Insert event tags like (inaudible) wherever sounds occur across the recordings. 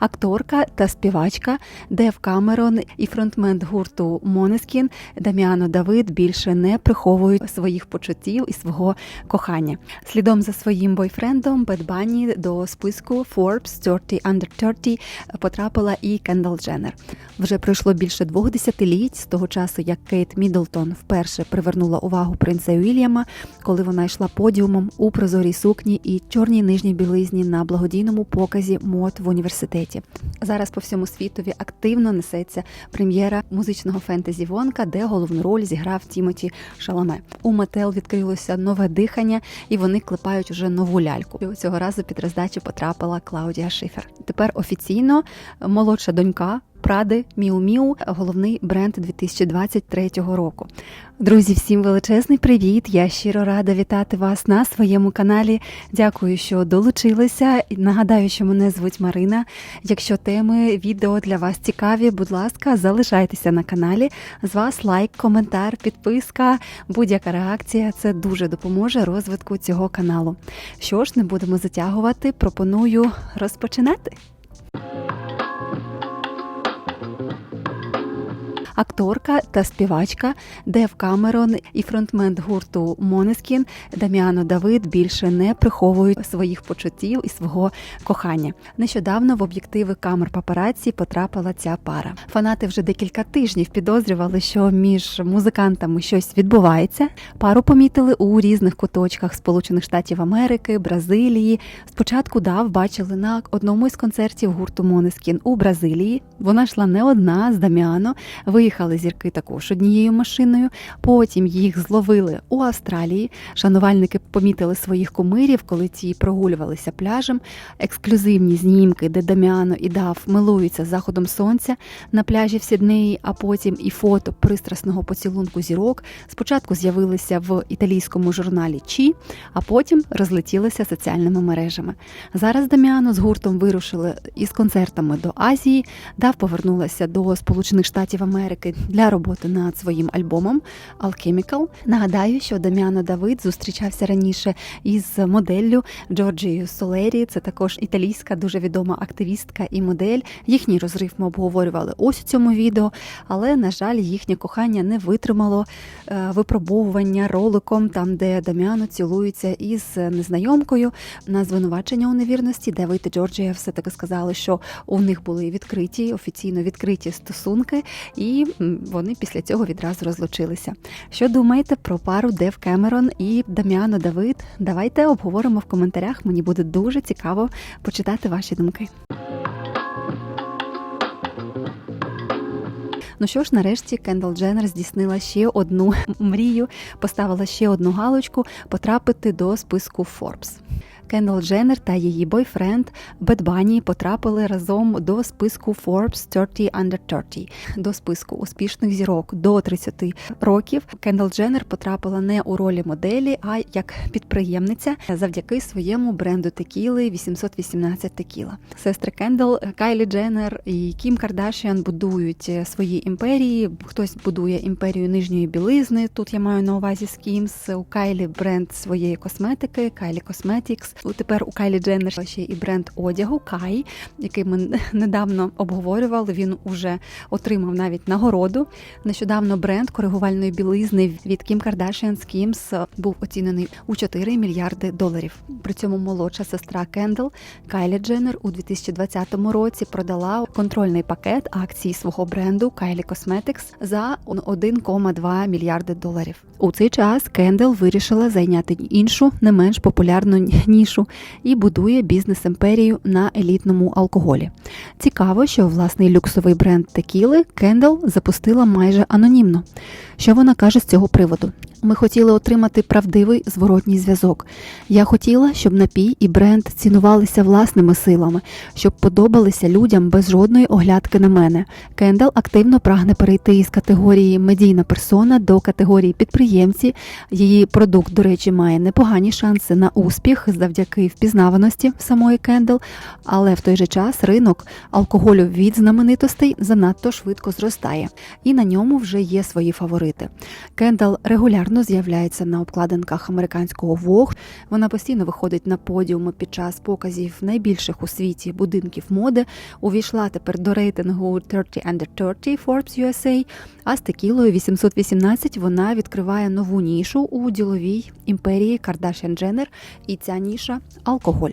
акторка та співачка Дев Камерон і фронтмен гурту Монескін Даміано Давид більше не приховують своїх почуттів і свого кохання. Слідом за своїм бойфрендом Бет Банні до списку Forbes 30 Under 30 потрапила і Кендал Дженнер. Вже пройшло більше двох десятиліть з того часу, як Кейт Міддлтон вперше привернула увагу принца Уільяма, коли вона йшла подіумом у прозорій сукні і чорній нижній білизні на благодійному показі мод в університеті. Зараз по всьому світові активно несеться прем'єра музичного фентезі Вонка, де головну роль зіграв Тімоті Шаламе. У Мател відкрилося нове дихання, і вони клепають уже нову ляльку. Цього разу під роздачу потрапила Клаудія Шифер. Тепер офіційно молодша донька. Пради Міу Міу, головний бренд 2023 року. Друзі, всім величезний привіт! Я щиро рада вітати вас на своєму каналі. Дякую, що долучилися. Нагадаю, що мене звуть Марина. Якщо теми відео для вас цікаві, будь ласка, залишайтеся на каналі. З вас лайк, коментар, підписка, будь-яка реакція це дуже допоможе розвитку цього каналу. Що ж, не будемо затягувати, пропоную розпочинати. Акторка та співачка Дев Камерон і фронтмен гурту Монескін Даміано Давид більше не приховують своїх почуттів і свого кохання. Нещодавно в об'єктиви камер папараці потрапила ця пара. Фанати вже декілька тижнів підозрювали, що між музикантами щось відбувається. Пару помітили у різних куточках Сполучених Штатів Америки, Бразилії. Спочатку дав бачили на одному із концертів гурту Монескін у Бразилії. Вона йшла не одна з Даміано. Виїхали зірки також однією машиною. Потім їх зловили у Австралії. Шанувальники помітили своїх кумирів, коли ті прогулювалися пляжем. Ексклюзивні знімки, де Даміано і Дав милуються заходом сонця на пляжі в Сіднеї, а потім і фото пристрасного поцілунку зірок. Спочатку з'явилися в італійському журналі Чі, а потім розлетілися соціальними мережами. Зараз Даміано з гуртом вирушили із концертами до Азії. Дав повернулася до Сполучених Штатів Америки для роботи над своїм альбомом Alchemical. Нагадаю, що Даміано Давид зустрічався раніше із моделлю Джорджією Солері. Це також італійська дуже відома активістка і модель. Їхній розрив ми обговорювали ось у цьому відео, але на жаль, їхнє кохання не витримало е, випробовування роликом, там де Даміано цілується із незнайомкою на звинувачення у невірності. Девид і Джорджія все таки сказали, що у них були відкриті офіційно відкриті стосунки, і вони після цього відразу розлучилися. Що думаєте про пару Дев Кемерон і Даміано Давид? Давайте обговоримо в коментарях. Мені буде дуже цікаво почитати ваші думки. Ну що ж, нарешті Кендал Дженнер здійснила ще одну (laughs) мрію, поставила ще одну галочку потрапити до списку Forbes. Кендал Дженнер та її бойфренд Бет Банні потрапили разом до списку Forbes 30 Under 30, до списку успішних зірок до 30 років. Кендал Дженнер потрапила не у ролі моделі, а як підприємниця завдяки своєму бренду текіли 818 текіла. Сестри Кендал, Кайлі Дженнер і Кім Кардашіан будують свої імперії. Хтось будує імперію нижньої білизни. Тут я маю на увазі Скімс. У Кайлі бренд своєї косметики, Кайлі Cosmetics. Тепер у Кайлі Дженнер ще і бренд одягу Кай, який ми (laughs) недавно обговорювали. Він уже отримав навіть нагороду. Нещодавно бренд коригувальної білизни від Кім Кардашіан Skims був оцінений у 4 мільярди доларів. При цьому молодша сестра Кендл Кайлі Дженнер у 2020 році продала контрольний пакет акцій свого бренду Kylie Cosmetics за 1,2 мільярди доларів. У цей час Кендл вирішила зайняти іншу, не менш популярну нішу і будує бізнес-імперію на елітному алкоголі. Цікаво, що власний люксовий бренд Текіли Кендал запустила майже анонімно. Що вона каже з цього приводу? Ми хотіли отримати правдивий зворотній зв'язок. Я хотіла, щоб напій і бренд цінувалися власними силами, щоб подобалися людям без жодної оглядки на мене. Кендал активно прагне перейти із категорії медійна персона до категорії підприємці. Її продукт, до речі, має непогані шанси на успіх завдяки впізнаваності самої Кендал, але в той же час ринок алкоголю від знаменитостей занадто швидко зростає, і на ньому вже є свої фаворити. Кендал регулярно регулярно з'являється на обкладинках американського Vogue. Вона постійно виходить на подіуми під час показів найбільших у світі будинків моди. Увійшла тепер до рейтингу 30 Under 30 Forbes USA, а з текілою 818 вона відкриває нову нішу у діловій імперії Кардашян Дженнер, і ця ніша алкоголь.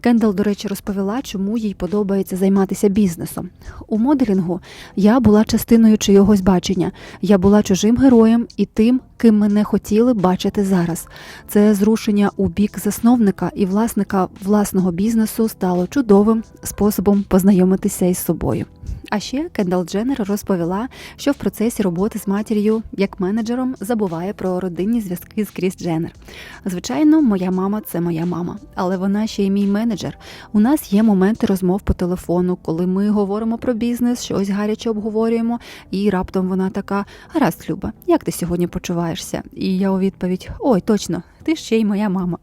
Кендал, до речі, розповіла, чому їй подобається займатися бізнесом. У моделінгу я була частиною чийогось бачення. Я була чужим героєм і тим, ким мене хотіли бачити зараз. Це зрушення у бік засновника і власника власного бізнесу стало чудовим способом познайомитися із собою. А ще Кендал Дженнер розповіла, що в процесі роботи з матір'ю як менеджером забуває про родинні зв'язки з Кріс Дженнер. Звичайно, моя мама це моя мама, але вона ще й мій менеджер. У нас є моменти розмов по телефону, коли ми говоримо про бізнес, щось гаряче обговорюємо, і раптом вона така: Гаразд, Люба, як ти сьогодні почуваєшся? І я у відповідь: Ой, точно. Ти ще й моя мама.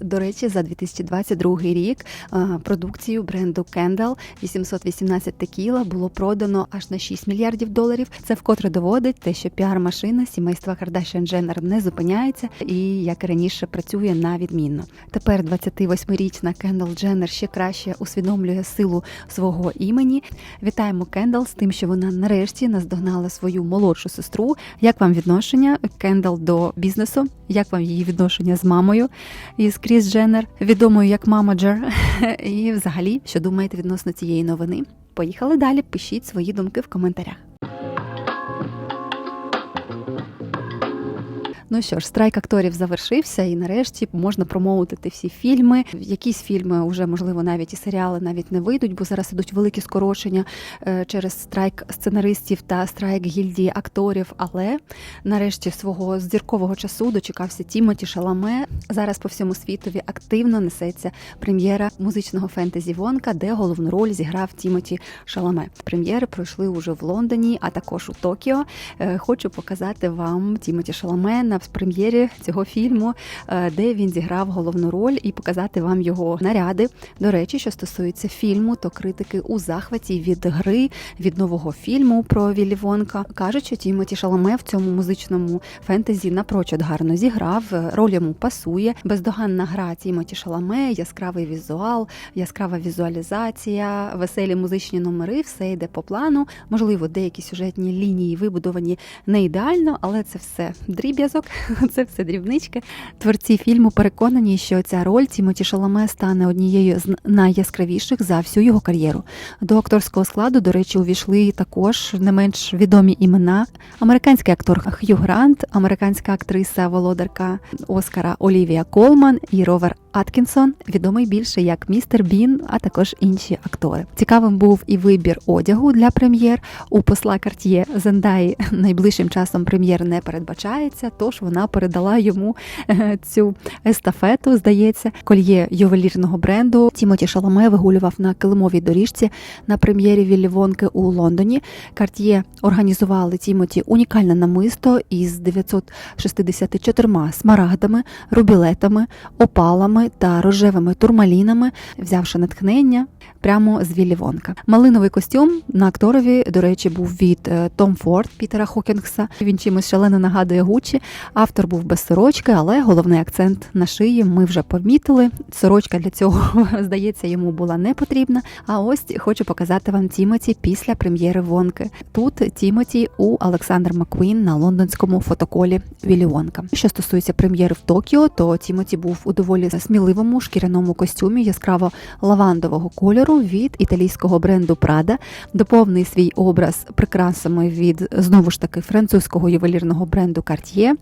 До речі, за 2022 рік продукцію бренду Kendall 818 текіла було продано аж на 6 мільярдів доларів. Це вкотре доводить те, що піар-машина сімейства Kardashian Jenner не зупиняється і як і раніше працює на відмінно. Тепер 28-річна Кендал Дженнер ще краще усвідомлює силу свого імені. Вітаємо Кендал з тим, що вона нарешті наздогнала свою молодшу сестру. Як вам відношення Кендал до бізнесу? Як вам її відношення з мамою із Кріс Дженнер, відомою як мама Джер? (laughs) І взагалі, що думаєте відносно цієї новини? Поїхали далі. Пишіть свої думки в коментарях. Ну що ж, страйк акторів завершився, і нарешті можна промоутити всі фільми. Якісь фільми вже можливо навіть і серіали навіть не вийдуть, бо зараз ідуть великі скорочення е, через страйк сценаристів та страйк гільдії акторів. Але нарешті свого зіркового часу дочекався Тімоті Шаламе. Зараз по всьому світові активно несеться прем'єра музичного фентезі Вонка, де головну роль зіграв Тімоті Шаламе. Прем'єри пройшли уже в Лондоні, а також у Токіо. Е, хочу показати вам Тімоті Шаламе на прем'єрі цього фільму, е, де він зіграв головну роль, і показати вам його наряди. До речі, що стосується фільму, то критики у захваті від гри від нового фільму про Віллі Вонка кажуть, що Тімоті Шаламе в цьому музичному фентезі напрочуд гарно зіграв. Роль йому пасує. Бездоганна гра Тімоті Шаламе, яскравий візуал, яскрава візуалізація, веселі музичні номери, все йде по плану. Можливо, деякі сюжетні лінії вибудовані не ідеально, але це все дріб'язок. (laughs) Це все дрібнички. Творці фільму переконані, що ця роль Тімоті Шаламе стане однією з найяскравіших за всю його кар'єру. До акторського складу, до речі, увійшли також не менш відомі імена: американський актор Хью Грант, американська актриса володарка Оскара Олівія Колман і Ровер Аткінсон, відомий більше як містер Бін, а також інші актори. Цікавим був і вибір одягу для прем'єр. У посла Карт'є Зендаї найближчим часом прем'єр не передбачається, тож вона передала йому е, цю естафету. Здається, кольє ювелірного бренду Тімоті Шаламе вигулював на килимовій доріжці на прем'єрі Віллі Вонки у Лондоні. Карт'є організували Тімоті унікальне намисто із 964 смарагдами, рубілетами, опалами та рожевими турмалінами, взявши натхнення прямо з Віллі Вонка. Малиновий костюм на акторові, до речі, був від е, Том Форд Пітера Хокінгса. Він чимось шалено нагадує Гуччі. Автор був без сорочки, але головний акцент на шиї ми вже помітили. Сорочка для цього, (laughs) здається, йому була не потрібна. А ось хочу показати вам Тімоті після прем'єри Вонки. Тут Тімоті у Олександр Маквін на лондонському фотоколі Віллі Вонка. Що стосується прем'єри в Токіо, то Тімоті був у доволі сміливому шкіряному костюмі яскраво лавандового кольору від італійського бренду Prada. Доповнив свій образ прикрасами від знову ж таки французького ювелірного бренду Cartier.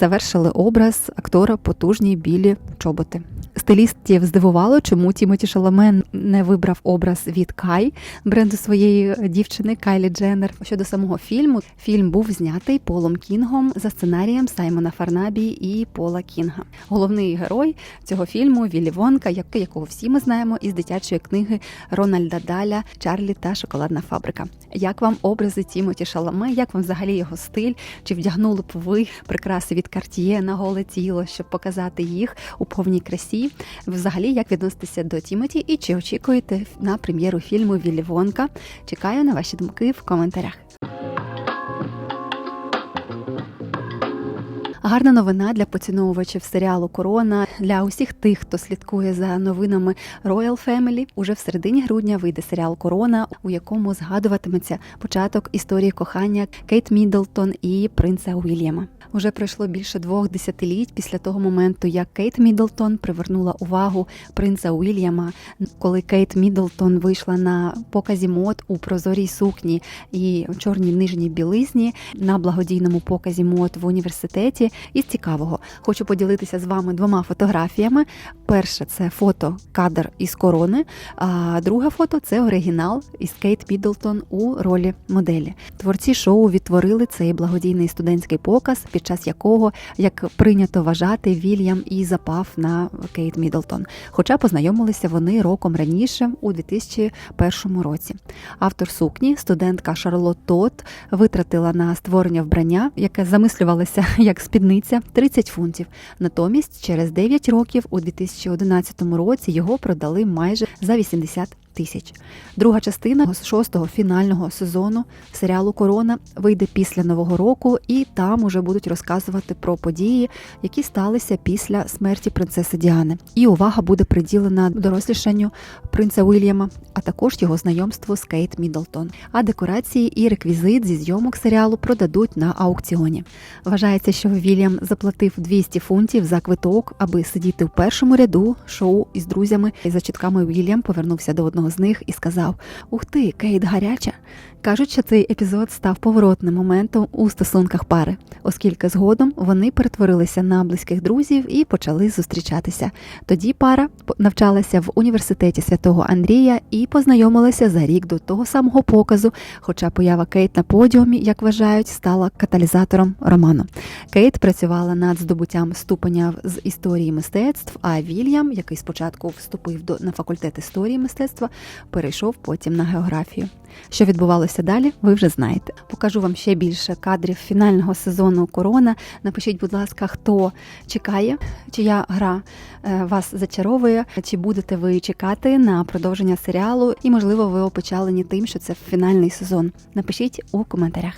Завершили образ актора потужні білі чоботи. Стилістів здивувало, чому Тімоті Шаламе не вибрав образ від Кай бренду своєї дівчини Кайлі Дженнер. Щодо самого фільму, фільм був знятий Полом Кінгом за сценарієм Саймона Фарнабі і Пола Кінга. Головний герой цього фільму Віллі Вонка, якого всі ми знаємо із дитячої книги Рональда Даля Чарлі та Шоколадна фабрика. Як вам образи Тімоті Шаламе? Як вам взагалі його стиль? Чи вдягнули б ви прикраси від Картіє на голе тіло, щоб показати їх у повній красі? Взагалі, як відноситися до Тімоті і чи очікуєте на прем'єру фільму Віллі Вонка? Чекаю на ваші думки в коментарях. Гарна новина для поціновувачів серіалу Корона для усіх тих, хто слідкує за новинами Royal Family. Уже в середині грудня вийде серіал Корона, у якому згадуватиметься початок історії кохання Кейт Міддлтон і принца Уільяма. Уже пройшло більше двох десятиліть після того моменту, як Кейт Міддлтон привернула увагу принца Уільяма, коли Кейт Міддлтон вийшла на показі мод у прозорій сукні і чорній нижній білизні на благодійному показі мод в університеті. Із цікавого хочу поділитися з вами двома фотографіями. Перше це фото кадр із корони, а друге фото це оригінал із Кейт Міддлтон у ролі моделі. Творці шоу відтворили цей благодійний студентський показ, під час якого, як прийнято вважати, Вільям і запав на Кейт Міддлтон. Хоча познайомилися вони роком раніше, у 2001 році. Автор сукні, студентка Шарлот Тот, витратила на створення вбрання, яке замислювалося як спідниця 30 фунтів. Натомість, через 9 років, у 2011 році, його продали майже за 80 тисяч. Друга частина шостого фінального сезону серіалу Корона вийде після нового року, і там уже будуть розказувати про події, які сталися після смерті принцеси Діани. І увага буде приділена дорослішанню принца Уільяма, а також його знайомству з Кейт Міддлтон. А декорації і реквізит зі зйомок серіалу продадуть на аукціоні. Вважається, що Вільям заплатив 200 фунтів за квиток, аби сидіти в першому ряду шоу із друзями. І за чітками Вільям повернувся до одного з них і сказав: Ух ти, Кейт гаряча. Кажуть, що цей епізод став поворотним моментом у стосунках пари, оскільки згодом вони перетворилися на близьких друзів і почали зустрічатися. Тоді пара навчалася в університеті святого Андрія і познайомилася за рік до того самого показу. Хоча поява Кейт на подіумі, як вважають, стала каталізатором роману. Кейт працювала над здобуттям ступеня з історії мистецтв. А Вільям, який спочатку вступив до на факультет історії мистецтва, перейшов потім на географію. Що відбувалося далі, ви вже знаєте. Покажу вам ще більше кадрів фінального сезону Корона. Напишіть, будь ласка, хто чекає, чия гра е, вас зачаровує, чи будете ви чекати на продовження серіалу, і можливо ви опечалені тим, що це фінальний сезон. Напишіть у коментарях.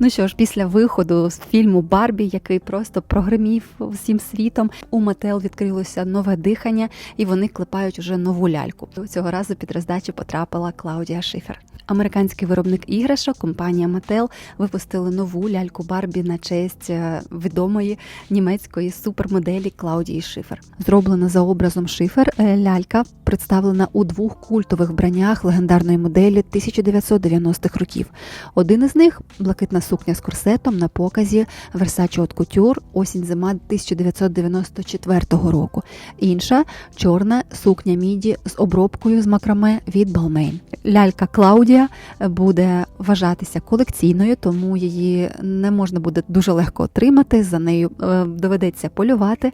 Ну що ж, після виходу з фільму Барбі, який просто прогримів всім світом, у Мател відкрилося нове дихання, і вони клепають уже нову ляльку. Цього разу під роздачу потрапила Клаудія Шифер. Американський виробник іграшок, компанія Mattel, випустили нову ляльку Барбі на честь е, відомої німецької супермоделі Клаудії Шифер. Зроблена за образом Шифер, е, лялька представлена у двох культових вбраннях легендарної моделі 1990-х років. Один із них блакитна сукня з корсетом на показі Versace Haute Couture осінь зима 1994 року. Інша чорна сукня міді з обробкою з макраме від Balmain. Лялька Клаудія буде вважатися колекційною, тому її не можна буде дуже легко отримати. За нею е, доведеться полювати.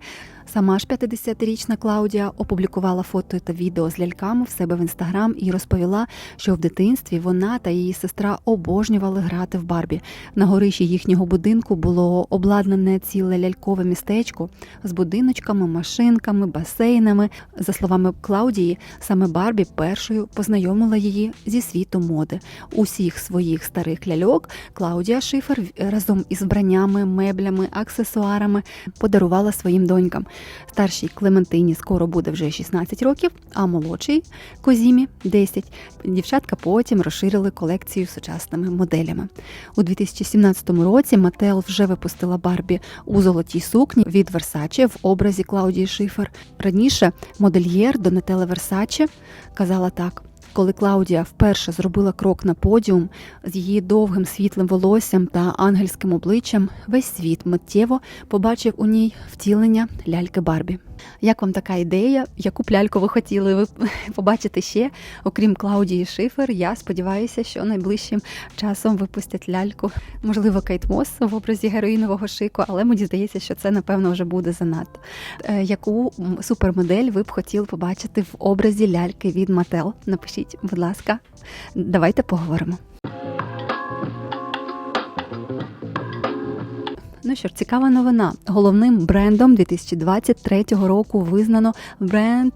Сама ж 50-річна Клаудія опублікувала фото та відео з ляльками в себе в інстаграм і розповіла, що в дитинстві вона та її сестра обожнювали грати в Барбі. На горищі їхнього будинку було обладнане ціле лялькове містечко з будиночками, машинками, басейнами. За словами Клаудії, саме Барбі першою познайомила її зі світом моди. Усіх своїх старих ляльок Клаудія Шифер разом із вбраннями, меблями, аксесуарами подарувала своїм донькам. Старшій Клементині скоро буде вже 16 років, а молодшій Козімі 10. Дівчатка потім розширили колекцію сучасними моделями. У 2017 році Мател вже випустила Барбі у золотій сукні від Версаче в образі Клаудії Шифер. Раніше модельєр Донателла Версаче казала так. Коли Клаудія вперше зробила крок на подіум з її довгим світлим волоссям та ангельським обличчям, весь світ миттєво побачив у ній втілення ляльки Барбі. Як вам така ідея? Яку б ляльку ви хотіли ви (laughs) побачити ще? Окрім Клаудії Шифер, я сподіваюся, що найближчим часом випустять ляльку. Можливо, Кейт Мос в образі героїнового шику, але мені здається, що це напевно вже буде занадто. Е, Яку супермодель ви б хотіли побачити в образі ляльки від Мател? Напишіть, будь ласка, давайте поговоримо. Ну що ж, цікава новина. Головним брендом 2023 року визнано бренд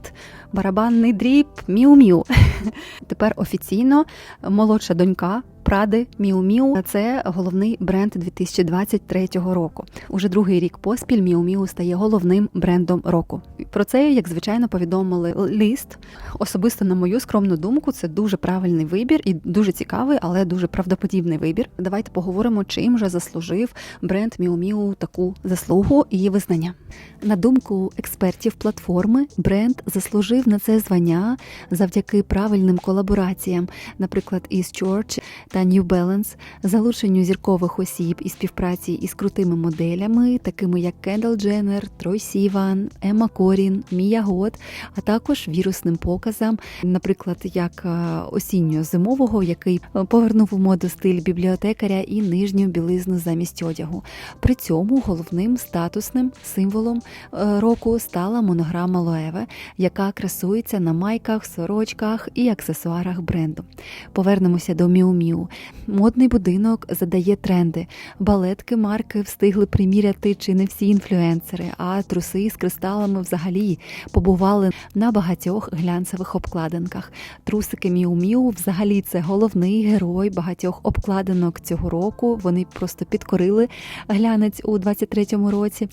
барабанний дріб Міу Міу. (laughs) Тепер офіційно молодша донька Пради Міу Міу. Це головний бренд 2023 року. Уже другий рік поспіль Міу Міу стає головним брендом року. Про це, як звичайно, повідомили ліст. Особисто, на мою скромну думку, це дуже правильний вибір і дуже цікавий, але дуже правдоподібний вибір. Давайте поговоримо, чим же заслужив бренд Міу Міу таку заслугу і визнання. На думку експертів платформи, бренд заслужив на це звання завдяки правильним колабораціям, наприклад, із Church та New Balance, залученню зіркових осіб і співпраці із крутими моделями, такими як Кендал Дженнер, Трой Сіван, Емма Корін, Мія Гот, а також вірусним показам, наприклад, як е, осінньо-зимового, який е, повернув у моду стиль бібліотекаря і нижню білизну замість одягу. При цьому головним статусним символом е, року стала монограма Лоеве, яка красується на майках, сорочках і аксесуарах бренду. Повернемося до Міу Міу. Модний будинок задає тренди. Балетки марки встигли приміряти чи не всі інфлюенсери, а труси з кристалами взагалі побували на багатьох глянцевих обкладинках. Трусики Міу Міу взагалі це головний герой багатьох обкладинок цього року. Вони просто підкорили глянець у 23-му році.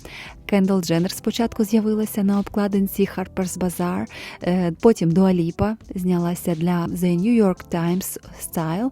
Кендал Дженнер спочатку з'явилася на обкладинці Harper's Bazaar, е, потім Дуаліпа знялася для The New York Times Style.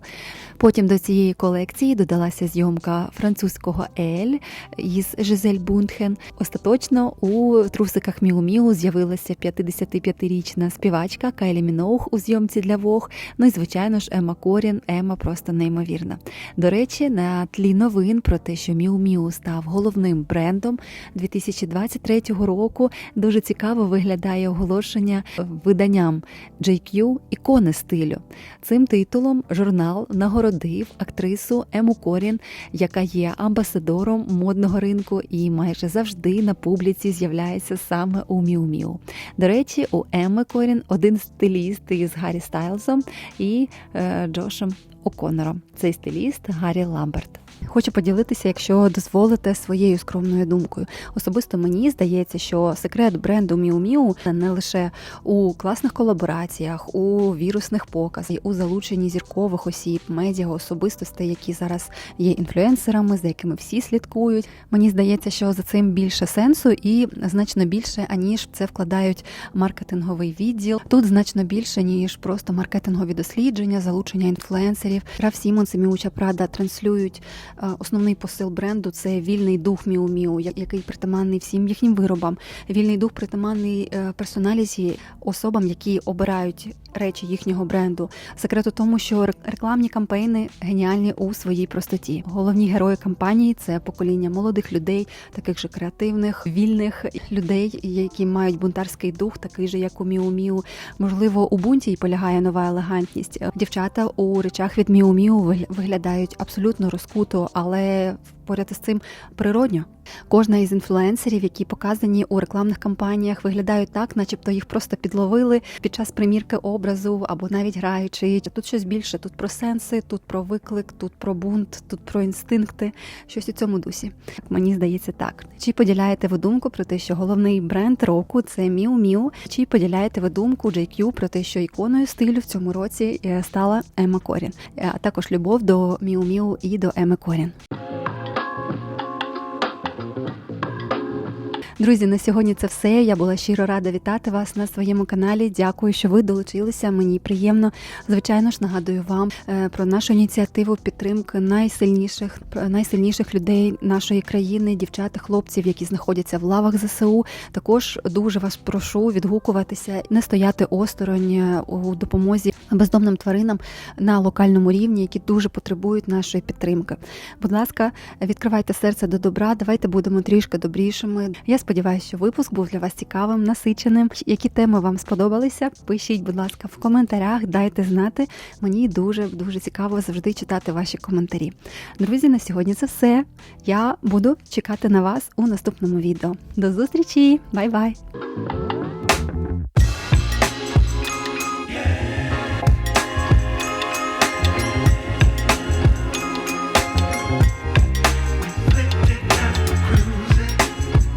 Потім до цієї колекції додалася зйомка французького Ель із Жизель Бунтхен. Остаточно у трусиках Міу Міу з'явилася 55-річна співачка Кайлі Міноух у зйомці для Вог. Ну і звичайно ж Ема Корін. Ема просто неймовірна. До речі, на тлі новин про те, що Міу Міу став головним брендом 2023 року. Дуже цікаво виглядає оголошення виданням JQ ікони стилю. Цим титулом журнал нагородив актрису Ему Корін, яка є амбасадором модного ринку і майже завжди на публіці з'являється саме у Міу Міу. До речі, у Еми Корін один стиліст із Гаррі Стайлзом і е, Джошем О'Коннором. Цей стиліст Гаррі Ламберт. Хочу поділитися, якщо дозволите своєю скромною думкою. Особисто мені здається, що секрет бренду Miu Miu не лише у класних колабораціях, у вірусних показах, у залученні зіркових осіб, медіа, особистостей, які зараз є інфлюенсерами, за якими всі слідкують. Мені здається, що за цим більше сенсу і значно більше, аніж це вкладають маркетинговий відділ. Тут значно більше ніж просто маркетингові дослідження, залучення інфлюенсерів. Сімонс і Міуча Прада транслюють. Е, Основний посил бренду це вільний дух Міу Міу, який притаманний всім їхнім виробам. Вільний дух притаманний е, персоналізі особам, які обирають речі їхнього бренду. Секрет у тому, що рекламні кампейни геніальні у своїй простоті. Головні герої кампанії це покоління молодих людей, таких же креативних, вільних людей, які мають бунтарський дух, такий же, як у Міу Міу. Можливо, у бунті й полягає нова елегантність. Дівчата у речах від Міу Міу виглядають абсолютно розкуто, але поряд із цим природньо. Кожна із інфлюенсерів, які показані у рекламних кампаніях, виглядають так, начебто їх просто підловили під час примірки образу або навіть граючи. Тут щось більше, тут про сенси, тут про виклик, тут про бунт, тут про інстинкти. Щось у цьому дусі. Мені здається, так. Чи поділяєте ви думку про те, що головний бренд року це Міу Міу? Чи поділяєте ви думку JQ про те, що іконою стилю в цьому році е, стала Ема Корін, а також любов до Міу Міу і до Еми Корін? Друзі, на сьогодні це все. Я була щиро рада вітати вас на своєму каналі. Дякую, що ви долучилися. Мені приємно. Звичайно ж, нагадую вам е, про нашу ініціативу підтримки найсильніших найсильніших людей нашої країни, дівчат, хлопців, які знаходяться в лавах ЗСУ. Також дуже вас прошу відгукуватися, не стояти осторонь е, у допомозі бездомним тваринам на локальному рівні, які дуже потребують нашої підтримки. Будь ласка, відкривайте серце до добра. Давайте будемо трішки добрішими. Я сподіваюся, що випуск був для вас цікавим, насиченим. Які теми вам сподобалися? Пишіть, будь ласка, в коментарях, дайте знати. Мені дуже дуже цікаво завжди читати ваші коментарі. Друзі, на сьогодні це все. Я буду чекати на вас у наступному відео. До зустрічі! Бай-бай!